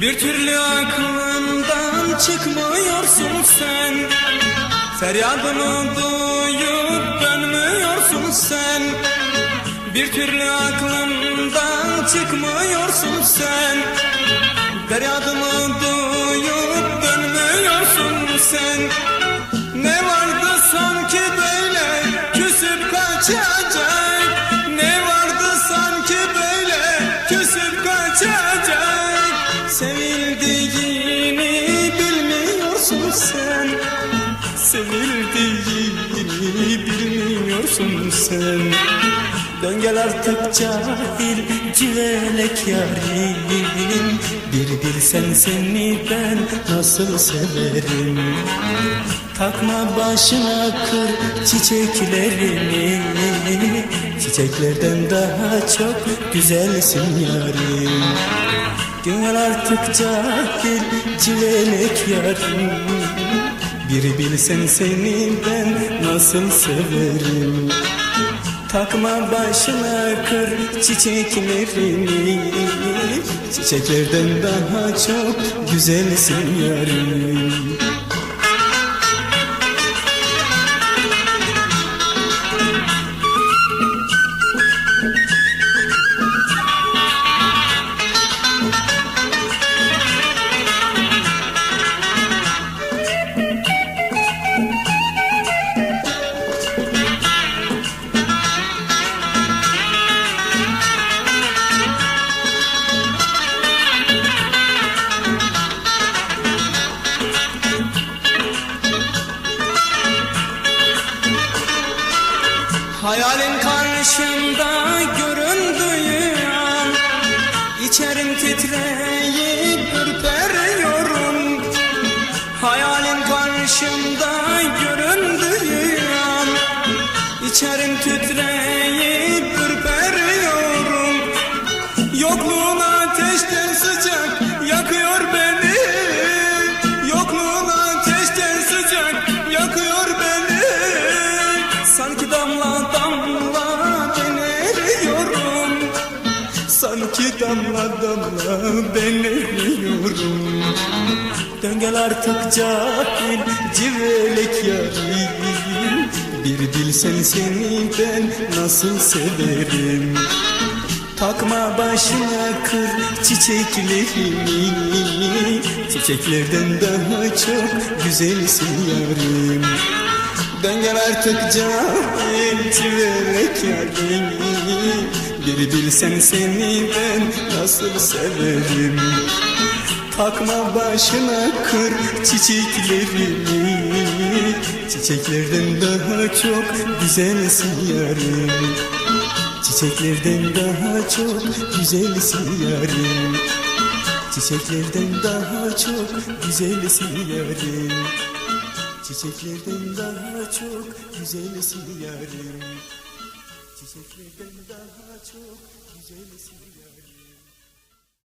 Bir türlü aklından çıkmıyorsun sen. Feryadımı duyup dönmüyorsun sen. Bir türlü aklından çıkmıyorsun sen. Feryadımı duyup dönmüyorsun sen. Ne vardı sanki böyle küsüp kaçacak Sevildiğini bilmiyorsun sen. Sevildiğini bilmiyorsun sen. Dön gel artık cahil civelek yarim. Bir bilsen seni ben nasıl severim? Takma başına kır çiçeklerini. Çiçeklerden daha çok güzelsin yarim Gönül artık cahil civelek yarim Bir bilsen seni ben nasıl severim. Takma başına kır çiçeklerini. Çiçeklerden daha çok güzelsin yarim Hayalin karşımda göründüğü an. İçerim titreyip ürperiyorum. Hayalin karşımda göründüğü an. İçerim titreyip ürperiyorum. Yokluğun Sanki damla damla ben eriyorum Dön gel artık cahil civelek yarim. Bir bilsen seni ben nasıl severim? Takma başına kır çiçeklerini. Çiçeklerden daha çok güzelsin yarim. Dön gel artık cahil civelek yarim Bir bilsen seni ben nasıl severim? Takma başına kır çiçeklerini. Çiçeklerden daha çok güzelsin yarim Çiçeklerden daha çok güzelsin yarim Çiçeklerden daha çok güzelsin yarim Çiçeklerden daha çok güzelsin yarim Çiçeklerden daha çok güzelsin